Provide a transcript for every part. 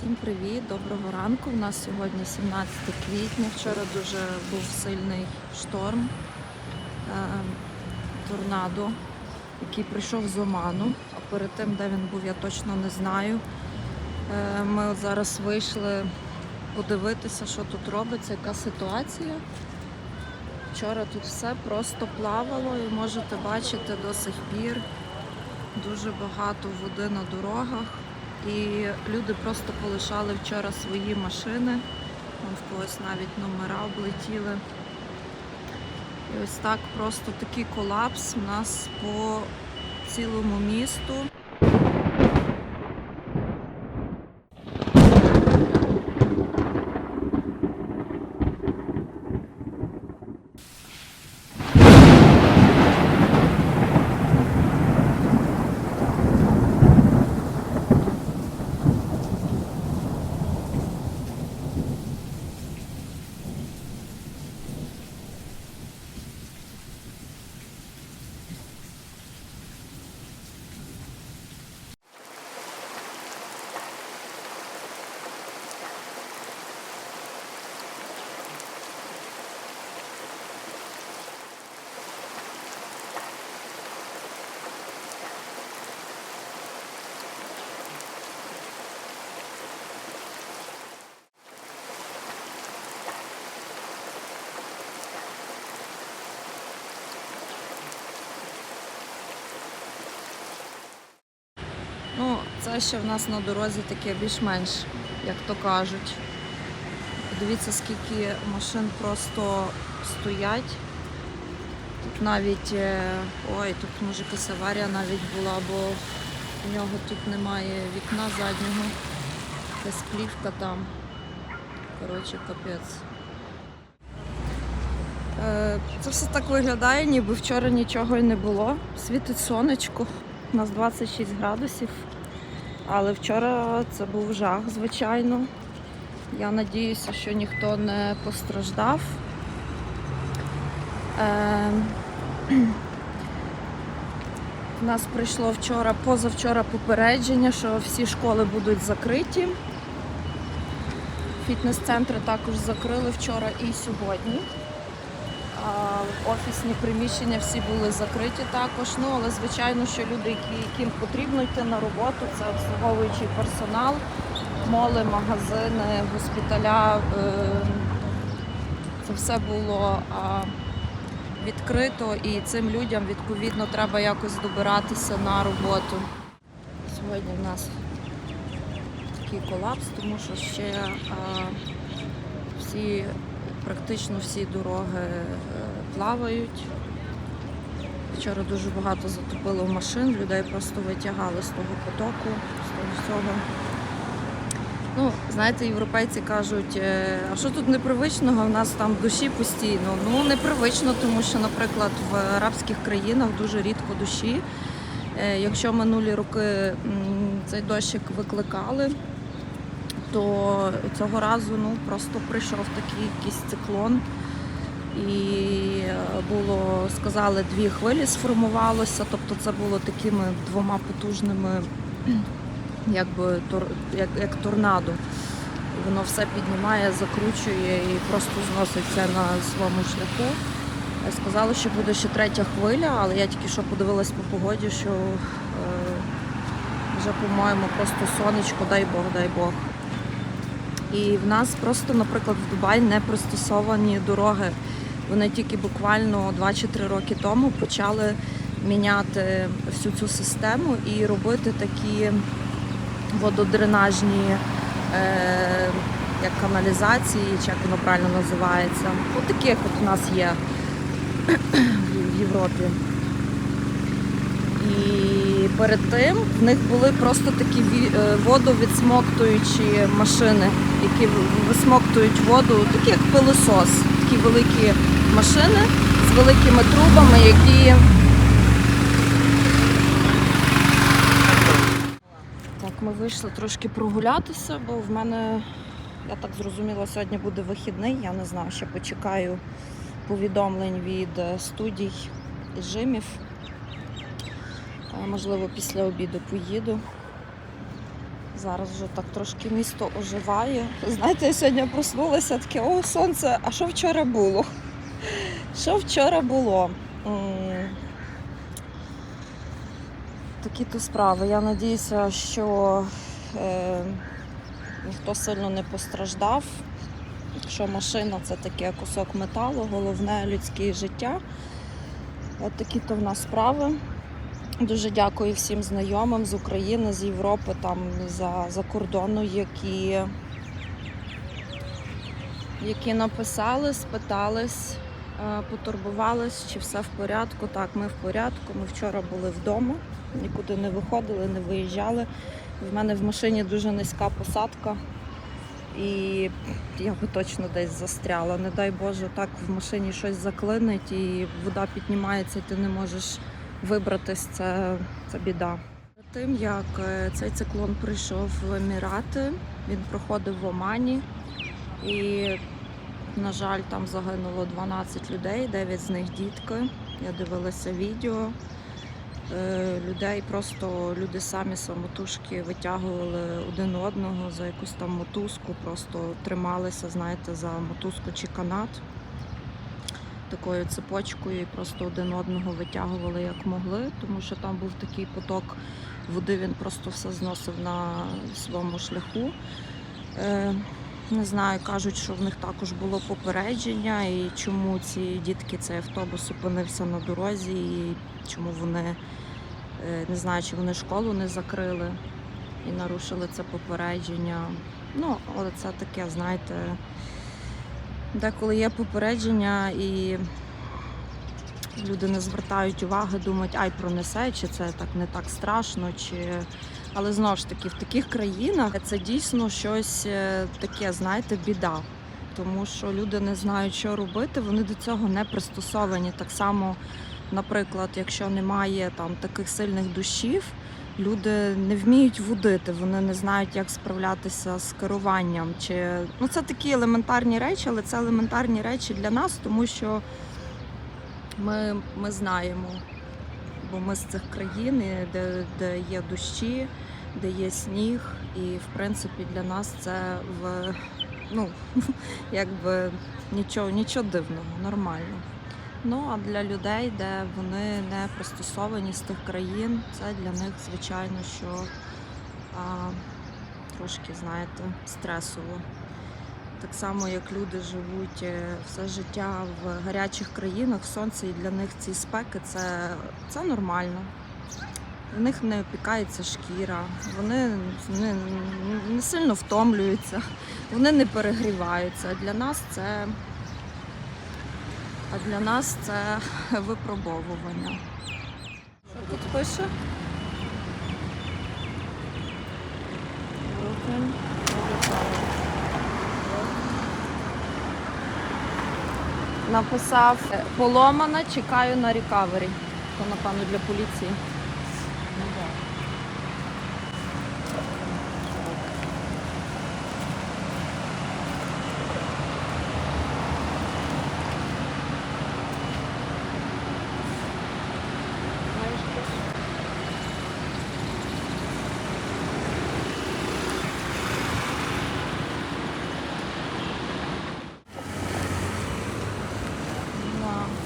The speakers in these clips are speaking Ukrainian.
Всім привіт, доброго ранку. У нас сьогодні 17 квітня. Вчора дуже був сильний шторм, е, торнадо, який прийшов з Оману. А перед тим, де він був, я точно не знаю. Е, Ми от зараз вийшли подивитися, що тут робиться, яка ситуація. Вчора тут все просто плавало і можете бачити до сих пір дуже багато води на дорогах. І люди просто полишали вчора свої машини. Вон в когось навіть номера облетіли. І ось так просто такий колапс у нас по цілому місту. Ну, це ще в нас на дорозі таке більш-менш, як то кажуть. Дивіться, скільки машин просто стоять. Тут навіть, е, ой, тут може якась аварія навіть була, бо у нього тут немає вікна заднього. Якась плівка там. Коротше, капець. Е, Це все так виглядає, ніби вчора нічого і не було. Світить сонечко. У нас 26 градусів. Але вчора це був жах, звичайно. Я надіюся, що ніхто не постраждав. Е, У нас прийшло вчора, позавчора попередження, що всі школи будуть закриті. Фітнес-центри також закрили вчора і сьогодні. Офісні приміщення всі були закриті також. Ну, але звичайно, що люди, які, яким потрібно йти на роботу, це обслуговуючий персонал, моли, магазини, госпіталя. е, Це все було відкрито і цим людям відповідно треба якось добиратися на роботу. Сьогодні в нас такий колапс, тому що ще всі практично всі дороги е, плавають. Вчора дуже багато затопило машин, людей просто витягали з того потоку, з того всього. Ну, знаєте, європейці кажуть, е, а що тут непривичного? У нас там душі постійно. Ну, непривично, тому що, наприклад, в арабських країнах дуже рідко душі. Е, Якщо минулі роки цей дощик викликали, то цього разу ну, просто прийшов такий якийсь циклон. І е, було, сказали, дві хвилі сформувалося, тобто це було такими двома потужними, якби тор- як, як торнадо. Воно все піднімає, закручує і просто зноситься на своєму шляху. Сказали, що буде ще третя хвиля, але я тільки що подивилась по погоді, що е, вже, по-моєму, просто сонечко, дай Бог, дай Бог. І в нас просто, наприклад, в Дубаї не пристосовані дороги. Вони тільки буквально 2 чи 3 роки тому почали міняти всю цю систему і робити такі вододренажні е, як каналізації, чи як воно правильно називається. Такі, як от у нас є в Європі. І перед тим в них були просто такі е, водовідсмоктуючі машини, які висмоктують воду, такі як пилосос, такі великі машини з великими трубами, які. Ми вийшли трошки прогулятися, бо в мене, я так зрозуміла, сьогодні буде вихідний. Я не знаю, ще почекаю повідомлень від е, студій і жимів. Можливо, після обіду поїду. Зараз вже так трошки місто оживає. Знаєте, я сьогодні проснулася таке, о, сонце, а що вчора було? Що вчора було? Такі то справи. Я надіюся, що е, ніхто сильно не постраждав. Якщо машина це таке кусок металу, головне людське життя. От такі то в нас справи. Дуже дякую всім знайомим з України, з Європи, там за, за кордону, які, які написали, спитались, е, потурбувались, чи все в порядку. Так, ми в порядку. Ми вчора були вдома, нікуди не виходили, не виїжджали. В мене в машині дуже низька посадка. І я би точно десь застряла. Не дай Боже, так в машині щось заклинить і вода піднімається, і ти не можеш вибратись, це, це біда. Тим як е, цей циклон прийшов в Емірати, він проходив в Омані, і, на жаль, там загинуло 12 людей, 9 з них дітки. Я дивилася відео. Е, Людей просто люди самі самотужки витягували один одного за якусь там мотузку, просто трималися, знаєте, за мотузку чи канат такою цепочкою і просто один одного витягували як могли, тому що там був такий поток води, він просто все зносив на своєму шляху. Е, не знаю, кажуть, що в них також було попередження, і чому ці дітки, цей автобус опинився на дорозі, і чому вони е, не знаю, чи вони школу не закрили і нарушили це попередження. Ну, але це таке, знаєте, Деколи є попередження і люди не звертають уваги, думають, ай пронесе, чи це так не так страшно. Чи... Але знову ж таки, в таких країнах це дійсно щось е, таке, знаєте, біда. Тому що люди не знають, що робити, вони до цього не пристосовані. Так само, наприклад, якщо немає там таких сильних душів, люди не вміють водити, вони не знають, як справлятися з керуванням. Чи ну це такі елементарні речі, але це елементарні речі для нас, тому що ми, ми знаємо, бо ми з цих країн, де, де є дощі, де є сніг, і в принципі для нас це в ну якби нічого, нічого дивного, нормально. Ну а для людей, де вони не пристосовані з тих країн, це для них звичайно, що а, трошки, знаєте, стресово. Так само, як люди живуть е, все життя в гарячих країнах, сонце і для них ці спеки це, це нормально. В них не опікається шкіра, вони не, не сильно втомлюються, вони не перегріваються. Для нас це а для нас це випробовування. Що тут пише? Написав поломана, чекаю на рекавері. То, напевно, для поліції. Да.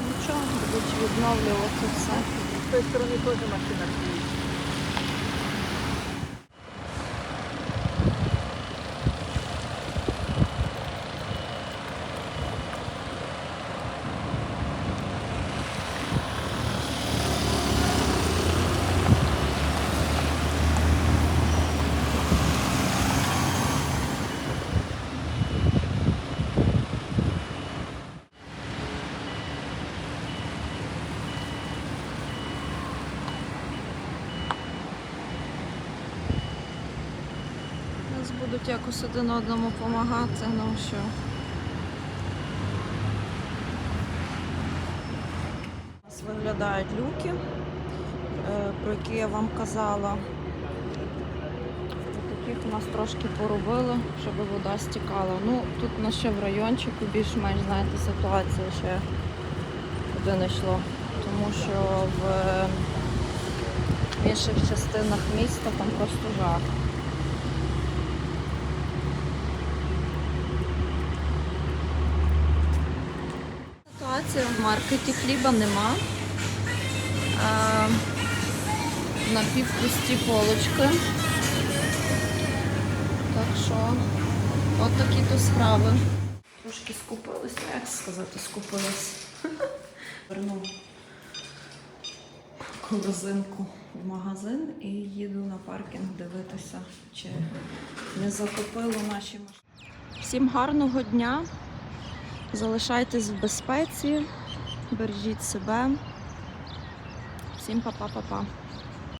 Нічого, будуть відновлювати все. З той сторони теж машина стоит. Нас будуть якось один одному допомагати, ну що. У виглядають люки, е, про які я вам казала. Таких у нас трошки поробили, щоб вода стікала. Ну, тут у ще в райончику більш-менш, знаєте, ситуація ще куди не йшло. Тому що в інших частинах міста там просто жах. Ситуація. В маркеті хліба нема. А, напівпусті полочки. Так що, от такі то справи. Трошки скупилися, як сказати, скупились. Верну корзинку в магазин і їду на паркінг дивитися, чи не закупили наші машини. Всім гарного дня. Залишайтесь в безпеці, бережіть себе. Всім па-па-па-па.